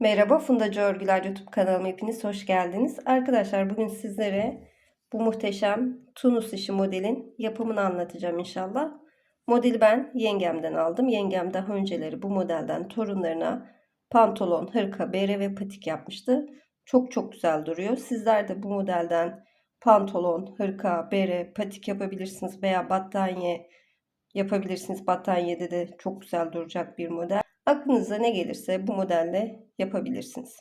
Merhaba Fundacı Örgüler YouTube kanalıma hepiniz hoş geldiniz. Arkadaşlar bugün sizlere bu muhteşem Tunus işi modelin yapımını anlatacağım inşallah. Modeli ben yengemden aldım. Yengem daha önceleri bu modelden torunlarına pantolon, hırka, bere ve patik yapmıştı. Çok çok güzel duruyor. Sizler de bu modelden pantolon, hırka, bere, patik yapabilirsiniz veya battaniye yapabilirsiniz. Battaniyede de çok güzel duracak bir model. Aklınıza ne gelirse bu modelle yapabilirsiniz.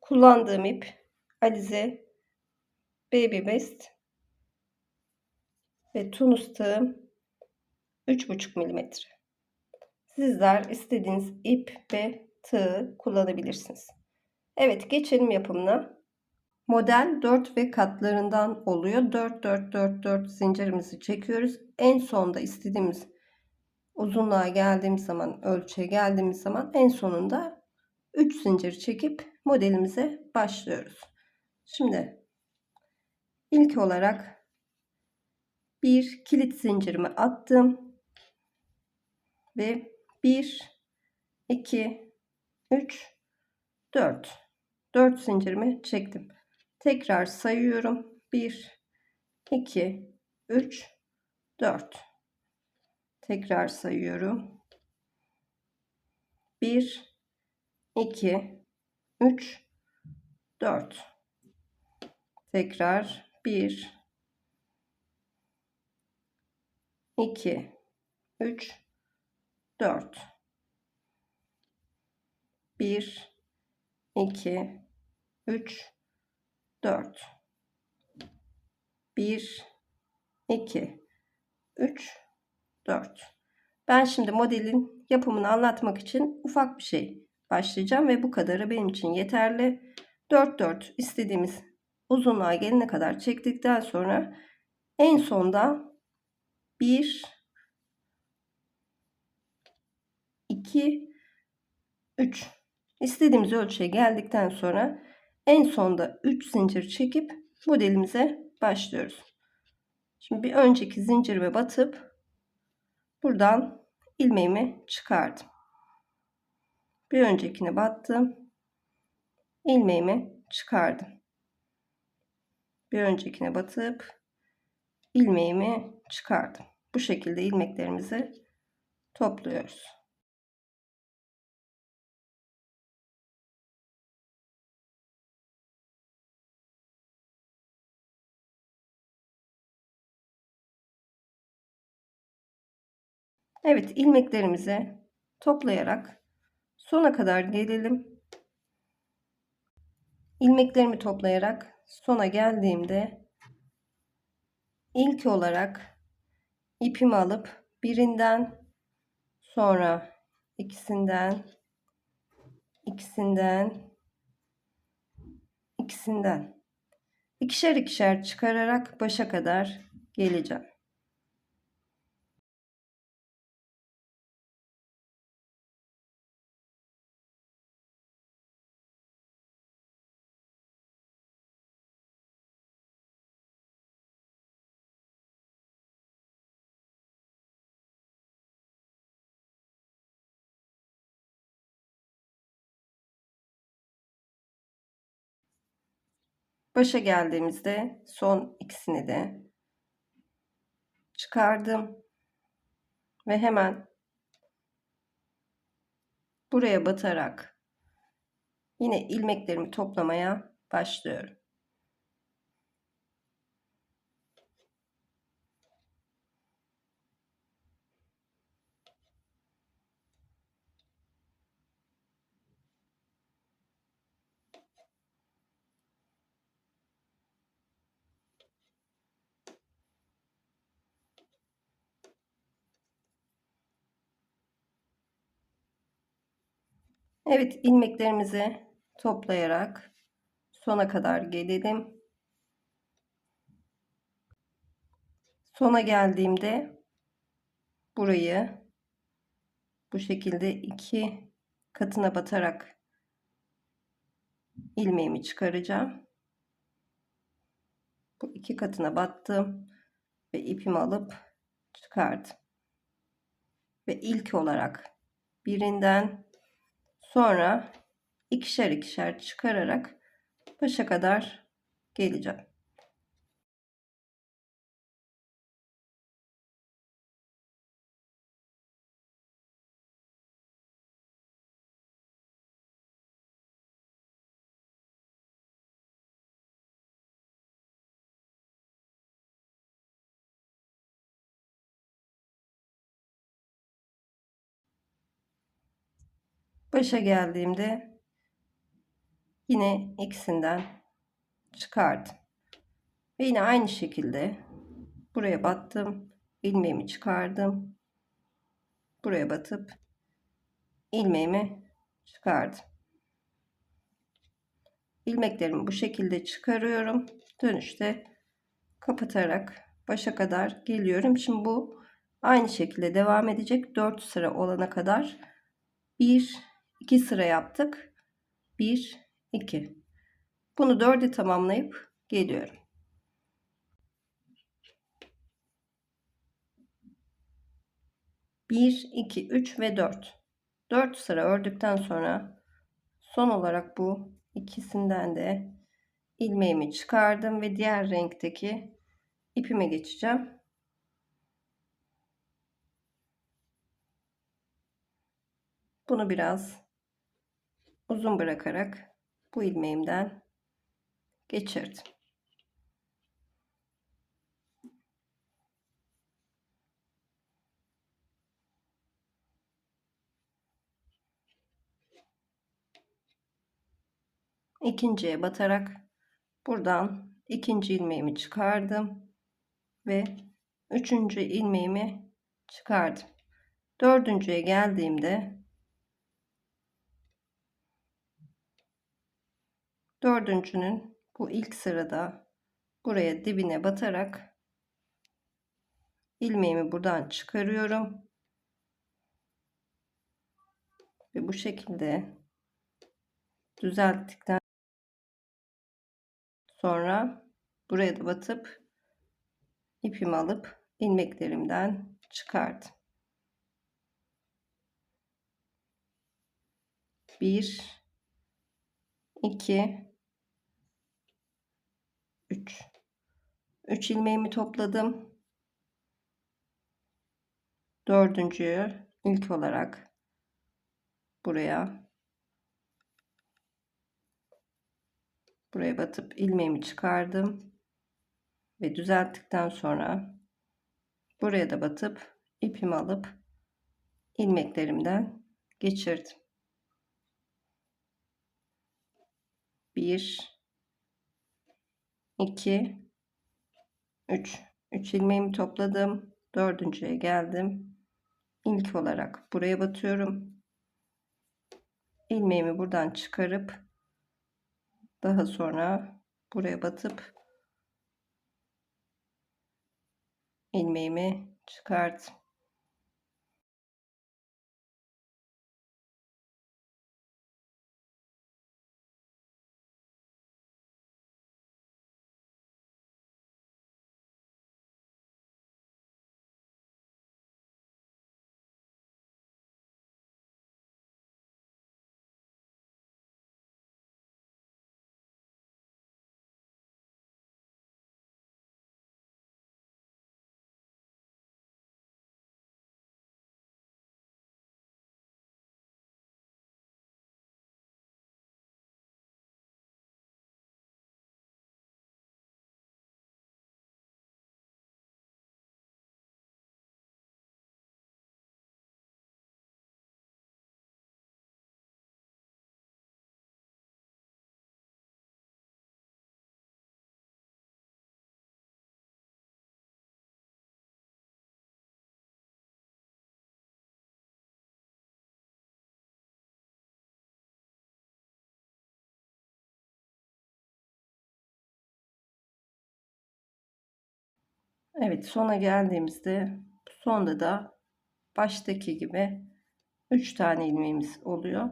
Kullandığım ip Alize Baby Best ve Tunus tığım 3,5 mm. Sizler istediğiniz ip ve tığ kullanabilirsiniz. Evet geçelim yapımına. Model 4 ve katlarından oluyor. 4 4 4 4 zincirimizi çekiyoruz. En sonda istediğimiz uzunluğa geldiğimiz zaman ölçüye geldiğimiz zaman en sonunda 3 zincir çekip modelimize başlıyoruz. Şimdi ilk olarak bir kilit zincirimi attım ve 1 2 3 4 4 zincirimi çektim. Tekrar sayıyorum. 1 2 3 4 Tekrar sayıyorum. 1 2 3 4 Tekrar 1 2 3 4 1 2 3 4 1 2 3 4. Ben şimdi modelin yapımını anlatmak için ufak bir şey başlayacağım ve bu kadarı benim için yeterli. 4 4 istediğimiz uzunluğa gelene kadar çektikten sonra en sonda 1 2 3 istediğimiz ölçüye geldikten sonra en sonda 3 zincir çekip modelimize başlıyoruz. Şimdi bir önceki zincirime batıp Buradan ilmeğimi çıkardım. Bir öncekine battım. ilmeğimi çıkardım. Bir öncekine batıp ilmeğimi çıkardım. Bu şekilde ilmeklerimizi topluyoruz. Evet ilmeklerimizi toplayarak sona kadar gelelim. İlmeklerimi toplayarak sona geldiğimde ilk olarak ipimi alıp birinden sonra ikisinden ikisinden ikisinden ikişer ikişer çıkararak başa kadar geleceğim. Başa geldiğimizde son ikisini de çıkardım ve hemen buraya batarak yine ilmeklerimi toplamaya başlıyorum. Evet ilmeklerimizi toplayarak sona kadar gelelim. Sona geldiğimde burayı bu şekilde iki katına batarak ilmeğimi çıkaracağım. Bu iki katına battım ve ipimi alıp çıkardım. Ve ilk olarak birinden Sonra ikişer ikişer çıkararak başa kadar geleceğim. Başa geldiğimde yine ikisinden çıkardım. Ve yine aynı şekilde buraya battım. ilmeğimi çıkardım. Buraya batıp ilmeğimi çıkardım. ilmeklerimi bu şekilde çıkarıyorum. Dönüşte kapatarak başa kadar geliyorum. Şimdi bu aynı şekilde devam edecek. 4 sıra olana kadar 1 2 sıra yaptık. 1 2 Bunu 4'e tamamlayıp geliyorum. Bir, iki, üç ve dört. Dört sıra ördükten sonra son olarak bu ikisinden de ilmeğimi çıkardım ve diğer renkteki ipime geçeceğim. Bunu biraz uzun bırakarak bu ilmeğimden geçirdim. ikinciye batarak buradan ikinci ilmeğimi çıkardım ve üçüncü ilmeğimi çıkardım. Dördüncüye geldiğimde Dördüncünün bu ilk sırada buraya dibine batarak ilmeğimi buradan çıkarıyorum. Ve bu şekilde düzelttikten sonra buraya da batıp ipimi alıp ilmeklerimden çıkardım. 1 2 3 ilmeğimi topladım. Dördüncüyü ilk olarak buraya buraya batıp ilmeğimi çıkardım ve düzelttikten sonra buraya da batıp ipimi alıp ilmeklerimden geçirdim. 1 2 3 3 ilmeğimi topladım. Dördüncüye geldim. İlk olarak buraya batıyorum. ilmeğimi buradan çıkarıp daha sonra buraya batıp ilmeğimi çıkart. Evet sona geldiğimizde sonda da baştaki gibi 3 tane ilmeğimiz oluyor.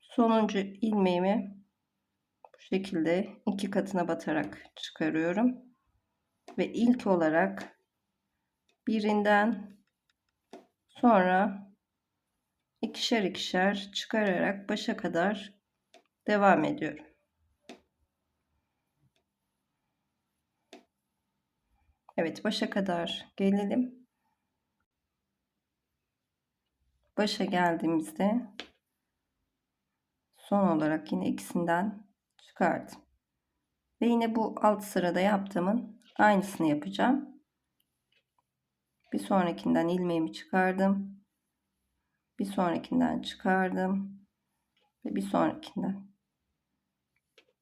Sonuncu ilmeğimi bu şekilde iki katına batarak çıkarıyorum. Ve ilk olarak birinden Sonra ikişer ikişer çıkararak başa kadar devam ediyorum. Evet başa kadar gelelim. Başa geldiğimizde son olarak yine ikisinden çıkardım. Ve yine bu alt sırada yaptığımın aynısını yapacağım. Bir sonrakinden ilmeğimi çıkardım. Bir sonrakinden çıkardım. Ve bir sonrakinden.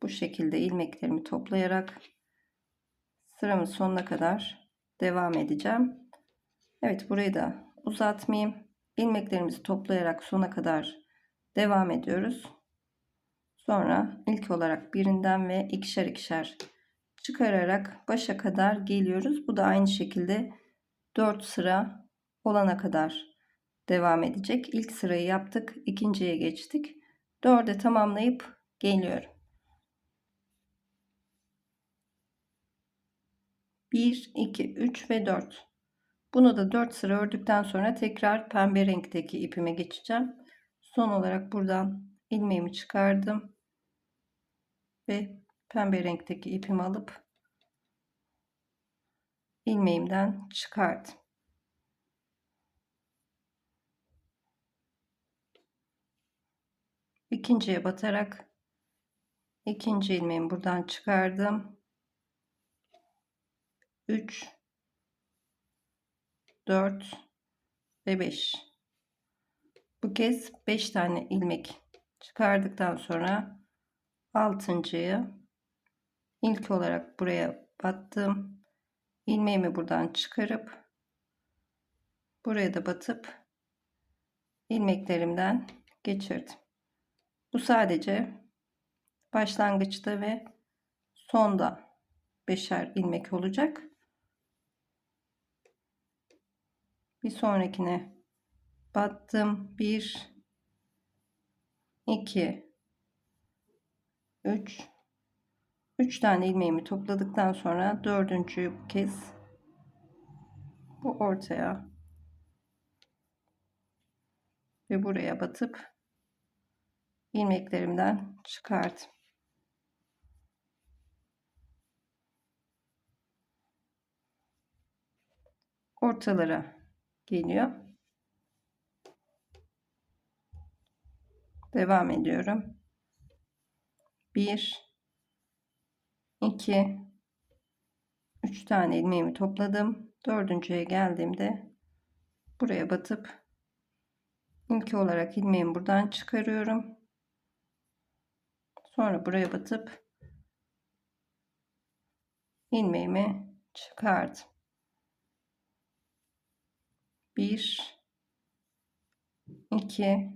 Bu şekilde ilmeklerimi toplayarak sıramın sonuna kadar devam edeceğim. Evet burayı da uzatmayayım. İlmeklerimizi toplayarak sona kadar devam ediyoruz. Sonra ilk olarak birinden ve ikişer ikişer çıkararak başa kadar geliyoruz. Bu da aynı şekilde 4 sıra olana kadar devam edecek. İlk sırayı yaptık. ikinciye geçtik. 4'e tamamlayıp geliyorum. 1, 2, 3 ve 4. Bunu da 4 sıra ördükten sonra tekrar pembe renkteki ipime geçeceğim. Son olarak buradan ilmeğimi çıkardım. Ve pembe renkteki ipimi alıp ilmeğimden çıkardım. İkinciye batarak ikinci ilmeğimi buradan çıkardım. 3 4 ve 5 bu kez 5 tane ilmek çıkardıktan sonra altıncıyı ilk olarak buraya battım. İlmeğimi buradan çıkarıp buraya da batıp ilmeklerimden geçirdim. Bu sadece başlangıçta ve sonda beşer ilmek olacak bir sonrakine battım 1 2 3 3 tane ilmeğimi topladıktan sonra dördüncü kez bu ortaya ve buraya batıp ilmeklerimden çıkardım. Ortalara geliyor. Devam ediyorum. 1 2 3 tane ilmeğimi topladım. Dördüncüye geldiğimde buraya batıp ilk olarak ilmeğimi buradan çıkarıyorum. Sonra buraya batıp ilmeğimi çıkardım. 1 2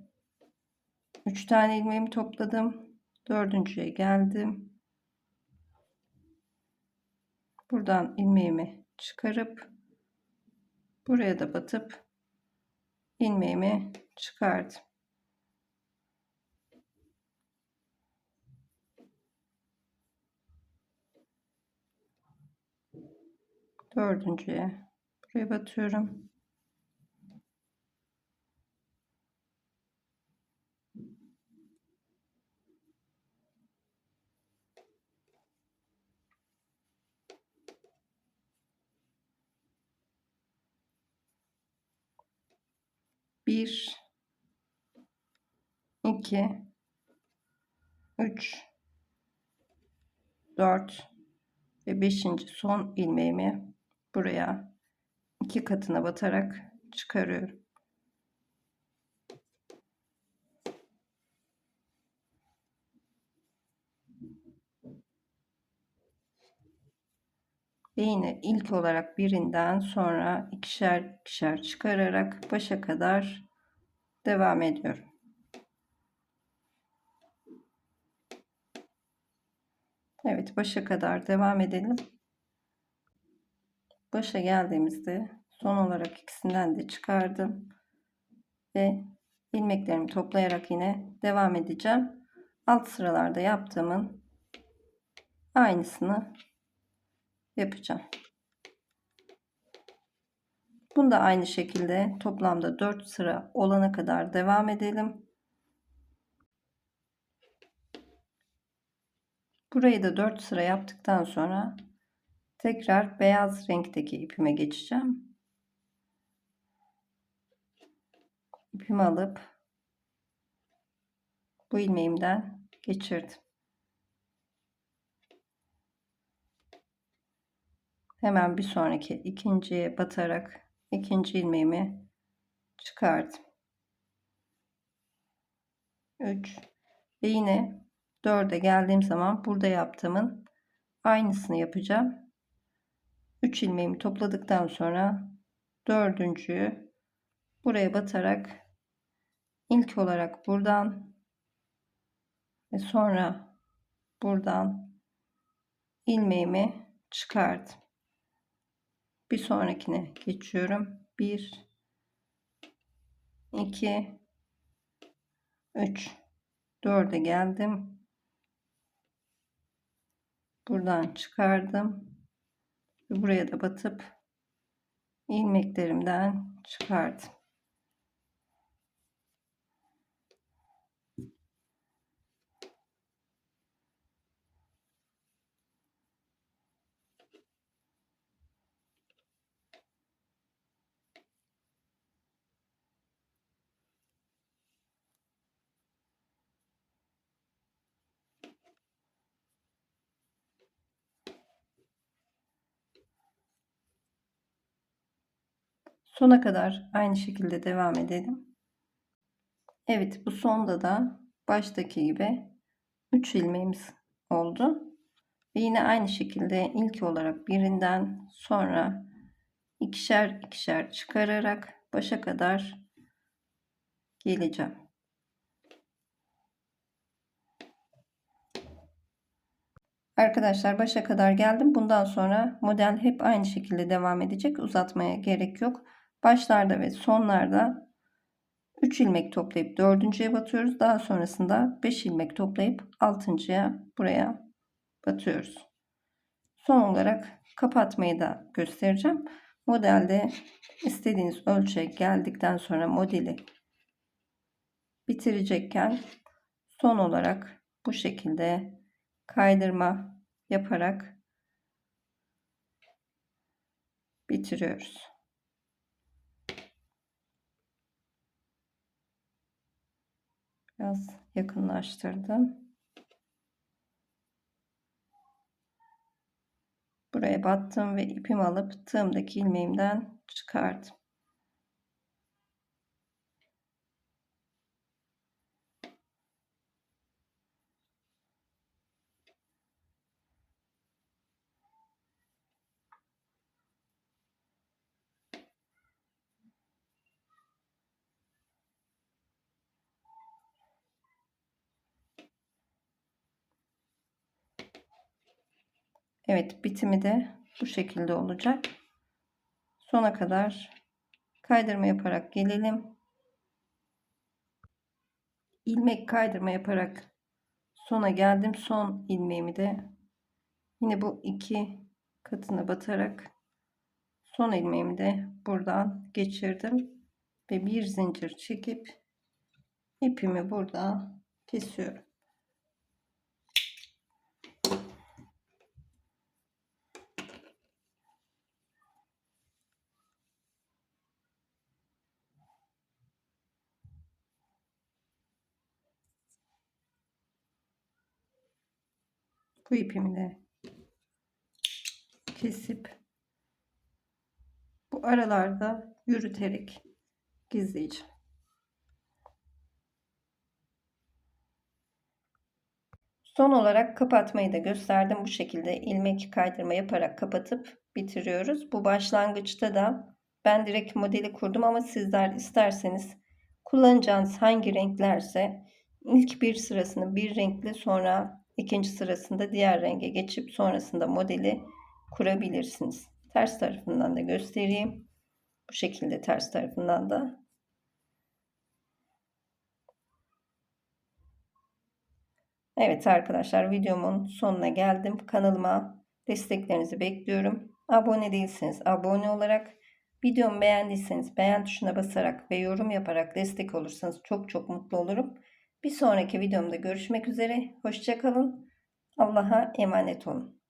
3 tane ilmeğimi topladım. Dördüncüye geldim. Buradan ilmeğimi çıkarıp buraya da batıp ilmeğimi çıkardım. Dördüncüye buraya batıyorum. Bir, iki, üç, dört ve beşinci son ilmeğimi buraya iki katına batarak çıkarıyorum. Ve yine ilk olarak birinden sonra ikişer ikişer çıkararak başa kadar devam ediyorum. Evet başa kadar devam edelim. Başa geldiğimizde son olarak ikisinden de çıkardım. Ve ilmeklerimi toplayarak yine devam edeceğim. Alt sıralarda yaptığımın aynısını yapacağım. Bunu da aynı şekilde toplamda 4 sıra olana kadar devam edelim. Burayı da 4 sıra yaptıktan sonra tekrar beyaz renkteki ipime geçeceğim. İpimi alıp bu ilmeğimden geçirdim. Hemen bir sonraki ikinciye batarak ikinci ilmeğimi çıkardım. 3 ve yine 4'e geldiğim zaman burada yaptığımın aynısını yapacağım. 3 ilmeğimi topladıktan sonra dördüncüyü buraya batarak ilk olarak buradan ve sonra buradan ilmeğimi çıkardım. Bir sonrakine geçiyorum. 1 2 3 4'e geldim. Buradan çıkardım. Buraya da batıp ilmeklerimden çıkardım. Sona kadar aynı şekilde devam edelim. Evet bu sonda da baştaki gibi 3 ilmeğimiz oldu. Ve yine aynı şekilde ilk olarak birinden sonra ikişer ikişer çıkararak başa kadar geleceğim. Arkadaşlar başa kadar geldim. Bundan sonra model hep aynı şekilde devam edecek. Uzatmaya gerek yok. Başlarda ve sonlarda 3 ilmek toplayıp 4.ye batıyoruz. Daha sonrasında 5 ilmek toplayıp 6.ya buraya batıyoruz. Son olarak kapatmayı da göstereceğim. Modelde istediğiniz ölçüye geldikten sonra modeli bitirecekken son olarak bu şekilde kaydırma yaparak bitiriyoruz. Biraz yakınlaştırdım. Buraya battım ve ipimi alıp tığımdaki ilmeğimden çıkardım. Evet bitimi de bu şekilde olacak. Sona kadar kaydırma yaparak gelelim. ilmek kaydırma yaparak sona geldim. Son ilmeğimi de yine bu iki katına batarak son ilmeğimi de buradan geçirdim ve bir zincir çekip ipimi burada kesiyorum. Bu ipimi de kesip bu aralarda yürüterek gizleyeceğim. Son olarak kapatmayı da gösterdim. Bu şekilde ilmek kaydırma yaparak kapatıp bitiriyoruz. Bu başlangıçta da ben direkt modeli kurdum ama sizler isterseniz kullanacağınız hangi renklerse ilk bir sırasını bir renkli sonra ikinci sırasında diğer renge geçip sonrasında modeli kurabilirsiniz. Ters tarafından da göstereyim. Bu şekilde ters tarafından da. Evet arkadaşlar videomun sonuna geldim. Kanalıma desteklerinizi bekliyorum. Abone değilseniz abone olarak Videomu beğendiyseniz beğen tuşuna basarak ve yorum yaparak destek olursanız çok çok mutlu olurum. Bir sonraki videomda görüşmek üzere. Hoşçakalın. Allah'a emanet olun.